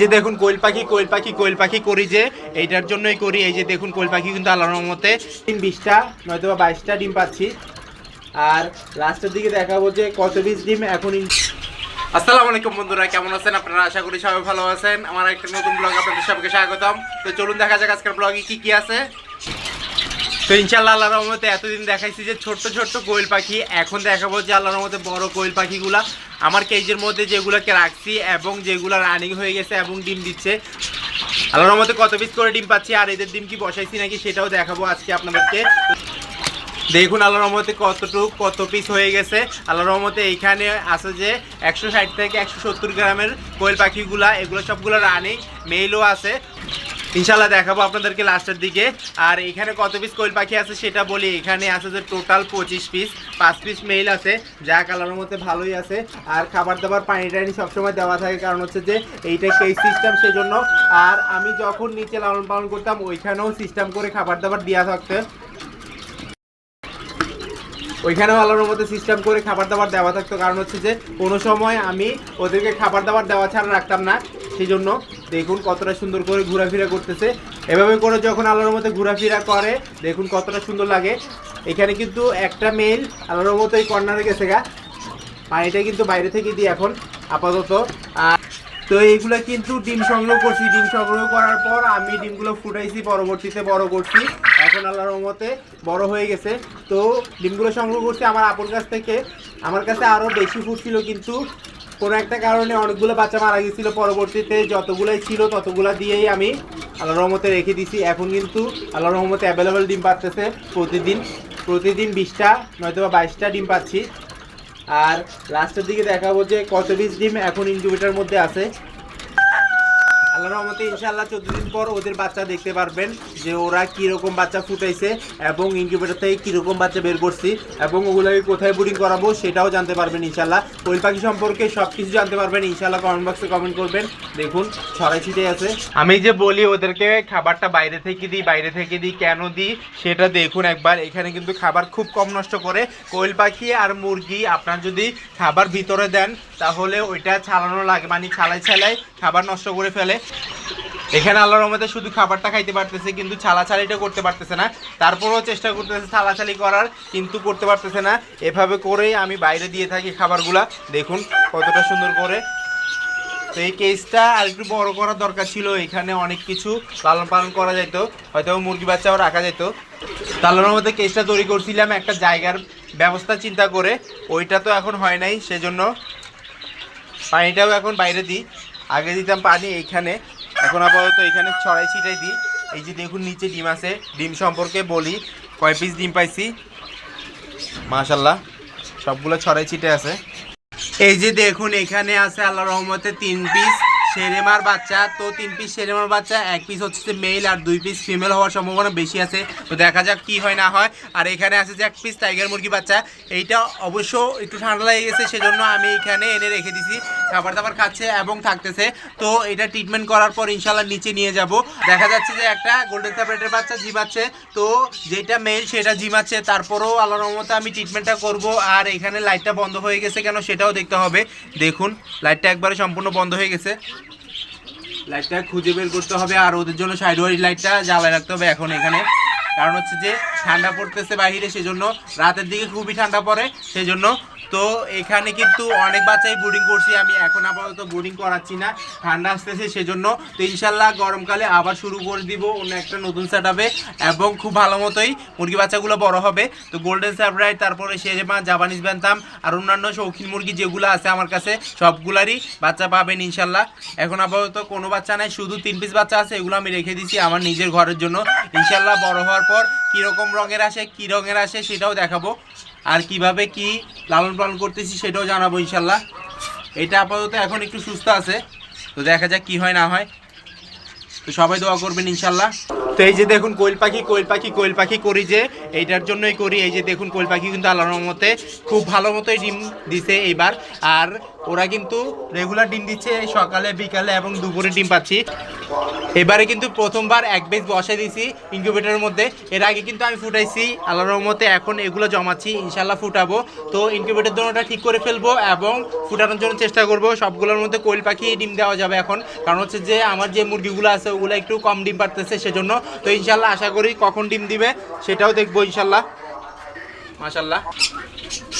যে দেখুন কোয়েল পাখি কোয়েল পাখি কোয়েল পাখি করি যে, এইটার জন্যই করি। এই যে দেখুন কোয়েল পাখি কিন্তু আল্লাহর রহমতে। ডিম বিশটা নয়তো বা বাইশটা ডিম পাচ্ছি। আর লাস্টের দিকে দেখাবো যে কত পিস ডিম এখন আসসালামু আলাইকুম বন্ধুরা, কেমন আছেন? আপনারা আশা করি সবাই ভালো আছেন। আমার একটা নতুন ব্লগ আপনাদের সবকে স্বাগতম। তো চলুন দেখা যাক আজকের ব্লগে কি কি আছে। তো ইনশাল্লাহ আল্লাহর রহমতে এতদিন দেখাইছি যে ছোট্ট ছোট্ট কোয়েল পাখি, এখন দেখাবো যে আল্লাহর রহমতে বড় কোয়েল পাখিগুলা। আমার কেজের মধ্যে যেগুলোকে রাখছি এবং যেগুলো রানিং হয়ে গেছে এবং ডিম দিচ্ছে। আল্লাহর রহমতে কত পিস করে ডিম পাচ্ছি আর এদের ডিম কি বসাইছি নাকি সেটাও দেখাবো আজকে আপনাদেরকে। দেখুন আল্লাহর রহমতে কতটুকু, কত পিস হয়ে গেছে। আল্লাহর রহমতে এইখানে আছে যে একশো ষাট থেকে একশো সত্তর গ্রামের কোয়েল পাখিগুলা, এগুলো সবগুলো রানিং মেইলও আছে। ইনশাল্লাহ দেখাবো আপনাদেরকে লাস্টের দিকে। আর এখানে কত পিস কোয়েল পাখি আছে সেটা বলি। এখানে আছে যে টোটাল পঁচিশ পিস পাঁচ পিস মেইল আছে, যা কালারের মধ্যে ভালোই আছে। আর খাবার দাবার, পানি টানি সবসময় দেওয়া থাকে, কারণ হচ্ছে যে এইটা কেস সিস্টেম সেজন্য। আর আমি যখন নিচে লালন পালন করতাম, ওইখানেও সিস্টেম করে খাবার দাবার দেওয়া থাকতো। ওইখানেও আলোর মধ্যে সিস্টেম করে খাবার দাবার দেওয়া থাকতো, কারণ হচ্ছে যে কোনো সময় আমি ওদেরকে খাবার দাবার দেওয়া ছাড়া রাখতাম না। সেই জন্য দেখুন কতটা সুন্দর করে ঘোরাফেরা করতেছে। এভাবে করে যখন আলোর মধ্যে ঘোরাফেরা করে, দেখুন কতটা সুন্দর লাগে। এখানে কিন্তু একটা মেল আলোর মতো এই কর্নারে গেছে গা। পানিটা কিন্তু বাইরে থেকে দিই এখন আপাতত। আর তো এইগুলো কিন্তু ডিম সংগ্রহ করছি। ডিম সংগ্রহ করার পর আমি ডিমগুলো ফুটাইছি, পরবর্তীতে বড় করছি। এখন আল্লাহর রহমতে বড় হয়ে গেছে। তো ডিমগুলো সংগ্রহ করছি আমার আপন কাছ থেকে। আমার কাছে আরও বেশি ফুটছিল কিন্তু কোনো একটা কারণে অনেকগুলো বাচ্চা মারা গেছিল, পরবর্তীতে যতগুলোই ছিল ততগুলো দিয়েই আমি আল্লাহ রহমতে রেখে দিছি। এখন কিন্তু আল্লাহ রহমতে অ্যাভেলেবেল ডিম পাচ্ছে প্রতিদিন প্রতিদিন বিশটা নয়তো বা বাইশটা ডিম পাচ্ছি। আর লাস্টের দিকে দেখাবো যে কত পিস ডিম এখন ইনকিউবেটার মধ্যে আছে। আল্লাহর রহমতে ইনশাআল্লাহ চোদ্দ দিন পর ওদের বাচ্চা দেখতে পারবেন যে ওরা কীরকম বাচ্চা ফুটাইছে এবং ইনকিউবেটার থেকে কীরকম বাচ্চা বের করছি এবং ওগুলোকে কোথায় বুডিং করাবো সেটাও জানতে পারবেন ইনশাআল্লাহ। কোয়েল পাখি সম্পর্কে সব কিছু জানতে পারবেন, ইনশাআল্লাহ কমেন্ট বক্সে কমেন্ট করবেন। দেখুন, ছড়াই ছিটে আছে। আমি যে বলি, ওদেরকে খাবারটা বাইরে থেকে দিই, বাইরে থেকে দিই, কেন দিই, সেটা দেখুন একবার। এখানে কিন্তু খাবার খুব কম নষ্ট করে। কোয়েল পাখি আর মুরগি, আপনার যদি খাবার ভিতরে দেন, তাহলে ওইটা ছাড়ানো লাগে মানে ছালাই ছালাই খাবার নষ্ট করে ফেলে। এখানে আল্লাহর রহমতে শুধু খাবারটা খাইতে পারতেছে, কিন্তু ছালাছালিটা করতে পারতেছে না। তারপরেও চেষ্টা করতেছে ছালাছালি করার, কিন্তু করতে পারতেছে না। এভাবে করেই আমি বাইরে দিয়ে থাকি খাবারগুলা। দেখুন কতটা সুন্দর করে। তো এই কেসটা আর একটু বড় করার দরকার ছিল, এখানে অনেক কিছু লালন পালন করা যেত হয়তো মুরগি বাচ্চাও রাখা যেত তাহলে মধ্যে কেসটা তৈরি করছিলাম একটা জায়গার ব্যবস্থা চিন্তা করে। ওইটা তো এখন হয় নাই, সেজন্য পানিটাও এখন বাইরে দিই। আগে দিতাম পানি এইখানে। এখন আপাতত এখানে ছড়াই ছিটাই দিই। এই যে দেখুন নিচে ডিম আছে। ডিম সম্পর্কে বলি। কয় পিস ডিম পাইছি? মাশাল্লাহ সবগুলো ছড়াই ছিটে আছে। এই যে দেখুন এখানে আছে আল্লাহ রহমতে তিন পিস সেরেমার বাচ্চা, তো তিন পিস সেরেমার বাচ্চা, এক পিস হচ্ছে মেল আর দুই পিস ফিমেল হওয়ার সম্ভাবনা বেশি আছে। তো দেখা যাক কি হয় না হয়। আর এখানে আছে যে এক পিস টাইগার মুরগি বাচ্চা। এইটা অবশ্য একটু ঠান্ডা লেগে গেছে, সেজন্য আমি এখানে এনে রেখে দিছি। খাবার দাবার খাচ্ছে এবং থাকতেছে। তো এটা ট্রিটমেন্ট করার পর ইনশাল্লাহ নিচে নিয়ে যাব। দেখা যাচ্ছে যে একটা গোল্ডেন সাপারেটের বাচ্চা জিমাচ্ছে। তো যেটা মেল সেটা জিমাচ্ছে। তারপরেও আল্লাহর রহমতে আমি ট্রিটমেন্টটা করব। আর এখানে লাইটটা বন্ধ হয়ে গেছে কেন সেটাও দেখতে হবে। দেখুন লাইটটা একবারে সম্পূর্ণ বন্ধ হয়ে গেছে। লাইটটা খুঁজে বের করতে হবে আর ওদের জন্য সাইড ওয়াইজ লাইটটা জ্বালায় রাখতে হবে এখন এখানে। কারণ হচ্ছে যে ঠান্ডা পড়তেছে বাহিরে সেজন্য রাতের দিকে খুবই ঠান্ডা পড়ে, সেজন্য তো এখানে কিন্তু অনেক বাচ্চাই বোর্ডিং করছি। আমি এখন আপাতত বোর্ডিং করাচ্ছি না। ঠান্ডা আসতেছে সেজন্য। তো ইনশাল্লাহ গরমকালে আবার শুরু করে দিব অন্য একটা নতুন সেট এবং খুব ভালো মতোই মুরগি বাচ্চাগুলো বড় হবে। তো গোল্ডেন স্যাপ্রাইট তারপরে শেরেমা জাপানিজ ব্যান্তাম আর অন্যান্য শৌখিন মুরগি যেগুলো আছে আমার কাছে, সবগুলারই বাচ্চা পাবেন ইনশাল্লাহ। এখন আপাতত কোনো বাচ্চা নাই, শুধু তিন পিস বাচ্চা আছে, এগুলো আমি রেখে দিছি আমার নিজের ঘরের জন্য। ইনশাল্লাহ বড় হওয়ার পর কীরকম রঙের আসে, কী রঙের আসে সেটাও দেখাবো। আর কীভাবে কি লালন পালন করতেছি সেটাও জানাব ইনশাল্লাহ। এটা আপাতত এখন একটু সুস্থ আছে। তো দেখা যাক কি হয়, না হয়। তো সবাই দোয়া করবেন ইনশাল্লাহ। তো এই যে দেখুন কোয়েল পাখি কোয়েল পাখি কোয়েল পাখি করি যে, এইটার জন্যই করি। এই যে দেখুন কোয়েল পাখি কিন্তু আল্লাহর রহমতে খুব ভালো মতোই ডিম দিছে এইবার। আর ওরা কিন্তু রেগুলার ডিম দিচ্ছে সকালে, বিকালে এবং দুপুরে ডিম পাচ্ছি। এবারে কিন্তু প্রথমবার এক বেজ বসাই দিয়েছি ইনকিউবেটরের মধ্যে। এর আগে কিন্তু আমি ফুটাইছি আল্লাহ রহমতে এখন এগুলো জমাচ্ছি, ইনশাল্লাহ ফুটাবো। তো ইনকিউবেটর জন্যটা ঠিক করে ফেলব এবং ফুটানোর জন্য চেষ্টা করব। সবগুলোর মধ্যে কোয়েল পাখি ডিম দেওয়া যাবে এখন। কারণ হচ্ছে যে, আমার যে মুরগিগুলো আছে ওগুলো একটু কম ডিম পারতেছে সেজন্য। তো ইনশাল্লাহ আশা করি কখন ডিম দিবে সেটাও দেখব ইনশাল্লাহ। মাশাল্লাহ।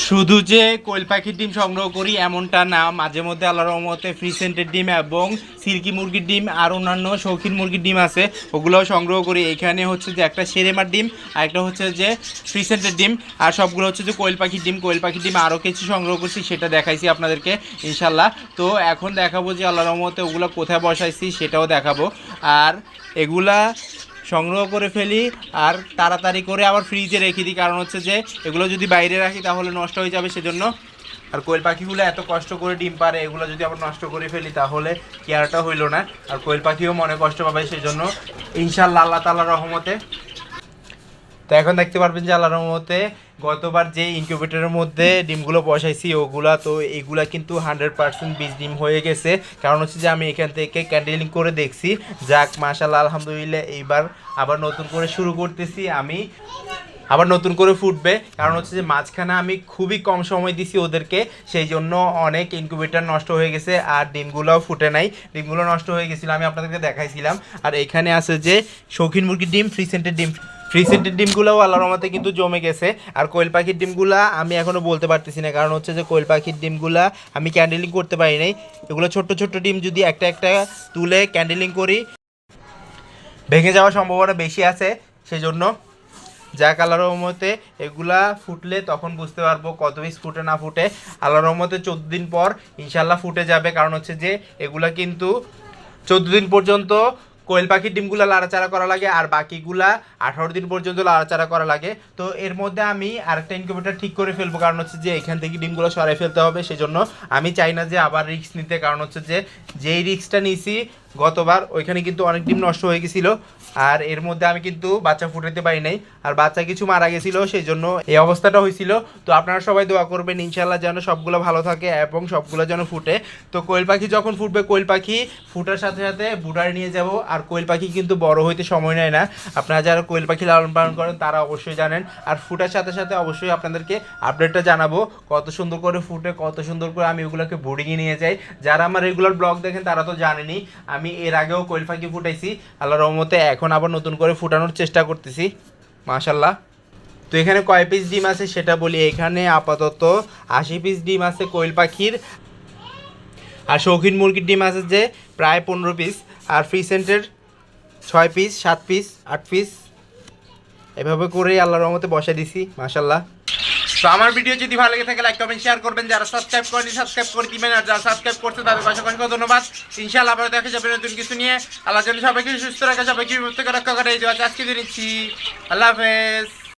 শুধু যে কোয়েল পাখির ডিম সংগ্রহ করি, এমনটা না। মাঝে মধ্যে আল্লাহ রহমতে ফ্রি সেন্টের ডিম এবং সিল্কি মুরগির ডিম আর অন্যান্য শৌখিন মুরগির ডিম আছে, ওগুলোও সংগ্রহ করি। এখানে হচ্ছে যে একটা সেরেমার ডিম, আর একটা হচ্ছে যে ফ্রি সেন্টের ডিম, আর সবগুলো হচ্ছে যে কোয়েল পাখির ডিম। কোয়েল পাখির ডিম আরও কিছু সংগ্রহ করছি, সেটা দেখাইছি আপনাদেরকে ইনশাল্লাহ তো এখন দেখাবো যে আল্লাহ রহমতে ওগুলো কোথায় বসাইছি, সেটাও দেখাবো। আর এগুলা সংগ্রহ করে ফেলি আর তাড়াতাড়ি করে আবার ফ্রিজে রেখে দিই। কারণ হচ্ছে যে, এগুলো যদি বাইরে রাখি তাহলে নষ্ট হয়ে যাবে সেজন্য। আর কোয়েল পাখিগুলো এত কষ্ট করে ডিম পারে এগুলো যদি আবার নষ্ট করে ফেলি তাহলে কেয়ারটা হইল না। আর কোয়েল পাখিও মনে কষ্ট পাবে সেজন্য। ইনশাল্লাহ আল্লাহ তালা রহমতে তো এখন দেখতে পারবেন যে আল্লাহ রহমতে গতবার যে ইনকিউবেটরের মধ্যে ডিমগুলো বসাইছি, ওগুলা তো এগুলা কিন্তু হান্ড্রেড পার্সেন্ট বীজ ডিম হয়ে গেছে। কারণ হচ্ছে যে আমি এখান থেকে ক্যান্ডেলিং করে দেখছি। যাক মাশাল্লাহ আলহামদুলিল্লাহ, এইবার আবার নতুন করে শুরু করতেছি আমি। আবার নতুন করে ফুটবে। কারণ হচ্ছে যে মাঝখানে আমি খুবই কম সময় দিছি ওদেরকে। সেই জন্য অনেক ইনকিউবেটর নষ্ট হয়ে গেছে আর ডিমগুলোও ফুটে নাই। ডিমগুলো নষ্ট হয়ে গেছিল, আমি আপনাদেরকে দেখাইছিলাম। আর এখানে আছে যে শৌখিন মুরগির ডিম ফ্রি সেন্টের ডিম। সেন্টের ডিমগুলোও আল্লাহর রহমতে কিন্তু জমে গেছে। আর কোয়েল পাখির ডিমগুলা আমি এখনও বলতে পারতেছি না। কারণ হচ্ছে যে কোয়েল পাখির ডিমগুলা আমি ক্যান্ডেলিং করতে পারি নাই। এগুলো ছোট্ট ছোট্ট ডিম যদি একটা একটা তুলে ক্যান্ডেলিং করি, ভেঙে যাওয়ার সম্ভাবনা বেশি আছে। সেজন্য যাক, আল্লাহর রহমতে এগুলা ফুটলে তখন বুঝতে পারব কত পিস ফুটে, না ফুটে। আল্লাহর রহমতে চোদ্দ দিন পর ইনশাল্লাহ ফুটে যাবে। কারণ হচ্ছে যে এগুলা কিন্তু চোদ্দ দিন পর্যন্ত কোয়েল পাখির ডিমগুলো লাড়াচাড়া করা লাগে আর বাকিগুলা আঠারো দিন পর্যন্ত লাড়াচাড়া করা লাগে। তো এর মধ্যে আমি আরেকটা ইনকিউবেটার ঠিক করে ফেলব, কারণ হচ্ছে যে এখান থেকে ডিমগুলো সরাই ফেলতে হবে, সেজন্য আমি চাই না যে আবার রিক্স নিতে, কারণ হচ্ছে যে যেই রিক্সটা নিয়েছি গতবার ওইখানে কিন্তু অনেক ডিম নষ্ট হয়ে গেছিল। আর এর মধ্যে আমি কিন্তু বাচ্চা ফুটাতে পারি নাই। আর বাচ্চা কিছু মারা গেছিল সেই জন্য এই অবস্থাটা হয়েছিল। তো আপনারা সবাই দোয়া করবেন ইনশাল্লাহ যেন সবগুলো ভালো থাকে এবং সবগুলো যেন ফুটে। তো কোয়েল পাখি যখন ফুটবে, কোয়েল পাখি ফুটার সাথে সাথে বুটারে নিয়ে যাব। আর কোয়েল পাখি কিন্তু বড় হইতে সময় নেয় না। আপনারা যারা কোয়েল পাখি লালন পালন করেন, তারা অবশ্যই জানেন। আর ফুটার সাথে সাথে অবশ্যই আপনাদেরকে আপডেটটা জানাব। কত সুন্দর করে ফুটে, কত সুন্দর করে আমি ওগুলোকে বোর্ডিংয়ে নিয়ে যাই। যারা আমার রেগুলার ব্লগ দেখেন, তারা তো জানেনি আমি এর আগেও কোয়েল পাখি ফুটাইছি। আল্লাহ রহমতে এখন আবার নতুন করে ফুটানোর চেষ্টা করতেছি। মাশাল্লাহ তো এখানে কয় পিস ডিম আছে সেটা বলি। এখানে আপাতত আশি পিস ডিম আছে কোয়েল পাখির। আর শৌখিন মুরগির ডিম আছে যে প্রায় পনেরো পিস আর ফ্রি সেন্টের ছয় পিস সাত পিস আট পিস এভাবে করেই আল্লাহর রহমতে বসে দিছি মাশাল্লাহ তো আমার ভিডিও যদি ভালো লেগে থাকে লাইক কমেন্ট শেয়ার করবেন। যারা সাবস্ক্রাইব করেনি সাবস্ক্রাইব করে দিবেন। আর যারা সাবস্ক্রাইব করছে, তাদের পাশে অসংখ্য ধন্যবাদ। ইনশাল্লাহ আবার দেখা যাবে নতুন কিছু নিয়ে। আল্লাহ যেন সবাইকে সুস্থ রাখা, সবাইকে বিভক্ত রক্ষা করে এই আজকে দিচ্ছি আল্লাহ হাফেজ।